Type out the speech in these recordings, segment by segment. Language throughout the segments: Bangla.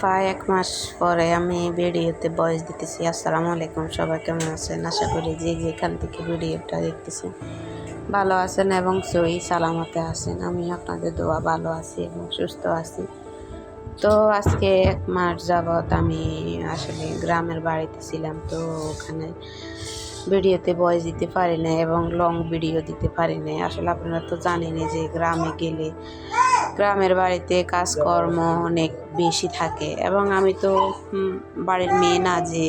প্রায় এক মাস পরে আমি ভিডিওতে বয়স দিতেছি, আসসালামু আলাইকুম, সবাই কেমন আছেন? আশা করি যে যেখান থেকে ভিডিওটা দেখতেছেন ভালো আছেন এবং সই সালামতে আছেন। আমি আপনাদের দোয়া ভালো আছি এবং সুস্থ আছি। তো আজকে এক মাস যাবৎ আমি আসলে গ্রামের বাড়িতে ছিলাম, তো ওখানে ভিডিওতে ভয়েস দিতে পারি না এবং লং ভিডিও দিতে পারি না আসলে আপনারা তো জানেনই যে গ্রামে গেলে গ্রামের বাড়িতে কাজকর্ম অনেক বেশি থাকে এবং আমি তো বাড়ির মেয়ে না যে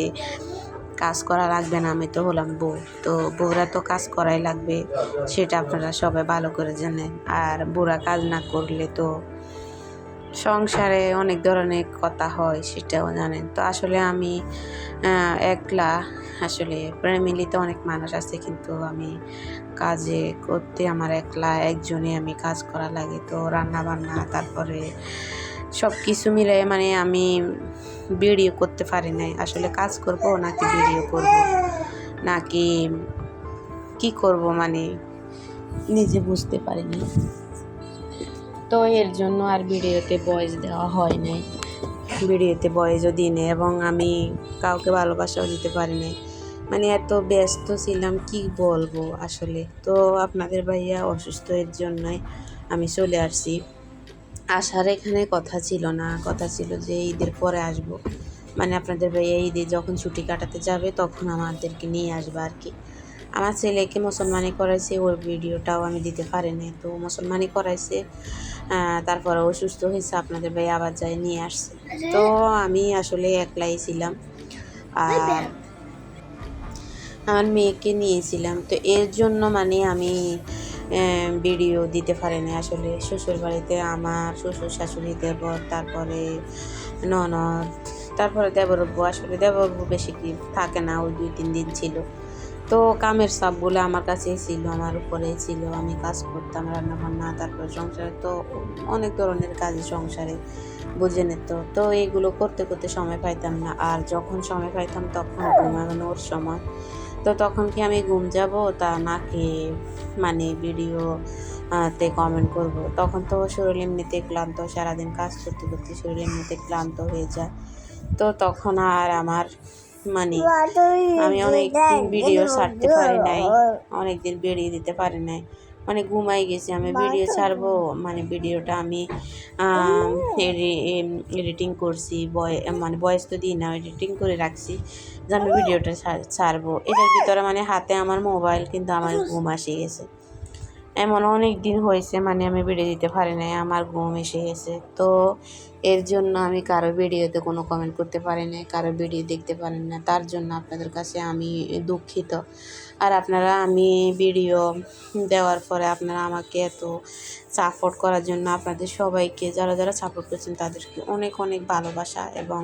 কাজ করা লাগবে না, আমি তো হলাম বউ। তো বউরা তো কাজ করাই লাগবে, সেটা আপনারা সবাই ভালো করে জানেন। আর বুড়া কাজ না করলে তো সংসারে অনেক ধরনের কথা হয়, সেটাও জানেন। তো আসলে আমি একলা, আসলে ফ্যামিলিতে অনেক মানুষ আছে, কিন্তু আমি কাজে করতে আমার একলা একজনে আমি কাজ করা লাগে। তো রান্না বান্না তারপরে সব কিছু মিলে মানে আমি ভিডিও করতে পারি নাই। আসলে কাজ করব নাকি ভিডিও করব? নাকি কি করব মানে নিজে বুঝতে পারিনি। তো এর জন্য আর ভিডিওতে ভয়েস দেওয়া হয় নাই। ভিডিওতে ভয়েসও দিই নাই এবং আমি কাউকে ভালোবাসাও দিতে পারি নাই। মানে এত ব্যস্ত ছিলাম, কি বলব আসলে? তো আপনাদের ভাইয়া অসুস্থ এর জন্যই আমি চলে আসছি। আসার এখানে কথা ছিল না, কথা ছিল যে ঈদের পরে আসব। মানে আপনাদের ভাইয়া ঈদে যখন ছুটি কাটাতে যাবে তখন আমাদেরকে নিয়ে আসবে আর কি। আমার ছেলেকে মুসলমানি করাইছে, ওর ভিডিওটাও আমি দিতে পারিনি তো মুসলমানি করাইছে তারপরে অসুস্থ হয়েছে, আপনাদের ভাই আবার যাই নিয়ে আসছে। তো আমি আসলে একলাই ছিলাম। আর আমার মেয়েকে নিয়েছিলাম। তো এর জন্য মানে আমি ভিডিও দিতে পারিনি আসলে। শ্বশুর বাড়িতে আমার শ্বশুর শাশুড়ি দেবর, তারপরে ননদ, তারপরে দেবরব্বু আসলে দেবরব্বু বেশি কি থাকে না, ওই দুই তিন দিন ছিল। তো কামের সবগুলো আমার কাছেই ছিল, আমার উপরেই ছিল। আমি কাজ করতাম রান্না বান্না তারপর সংসারে তো অনেক ধরনের কাজ সংসারে বুঝে নিত। তো এইগুলো করতে করতে সময় পাইতাম না, আর যখন সময় পাইতাম তখন ঘুমানোর সময়। তো তখন কি আমি ঘুম যাব? তা নাকি মানে ভিডিও তে কমেন্ট করব। তখন তো শরীর এমনিতে ক্লান্ত, সারাদিন কাজ করতে করতে শরীর এমনিতে ক্লান্ত হয়ে যায়। তো তখন আর আমার মানে আমি অনেক দিন ভিডিও ছাড়তে পারি নাই। অনেক দিন বেরিয়ে দিতে পারি নাই। মানে ঘুমাই গেছি আমি ভিডিও ছাড়বো। মানে ভিডিওটা আমি এডিটিং করছি বয় মানে বয়স তো দিই না এডিটিং করে রাখছি যে আমি ভিডিওটা ছাড়- ছাড়বো। এটার ভিতরে মানে হাতে আমার মোবাইল কিন্তু আমার ঘুম আসে গেছে। এমন অনেক দিন হয়েছে মানে আমি ভিডিও দিতে পারি নাই, আমার ঘুম এসে গেছে। তো এর জন্য আমি কারও ভিডিওতে কোনো কমেন্ট করতে পারি না কারও ভিডিও দেখতে পারি না। তার জন্য আপনাদের কাছে আমি দুঃখিত। আর আপনারা, আমি ভিডিও দেওয়ার পরে আপনারা আমাকে এত সাপোর্ট করার জন্য আপনাদের সবাইকে, যারা যারা সাপোর্ট করছেন, তাদেরকে অনেক অনেক ভালোবাসা এবং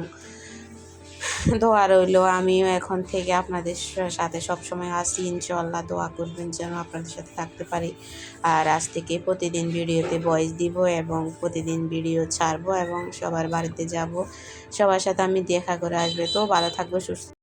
দোয়া রইল আমিও এখন থেকে আপনাদের সাথে সবসময় আসি ইনশাল্লাহ দোয়া করবেন যেন আপনাদের সাথে থাকতে পারি। আর আজ থেকে প্রতিদিন ভিডিওতে ভয়েস দিব এবং প্রতিদিন ভিডিও ছাড়বো এবং সবার বাড়িতে যাব। সবার সাথে আমি দেখা করে আসবে। তো ভালো থাকব, সুস্থ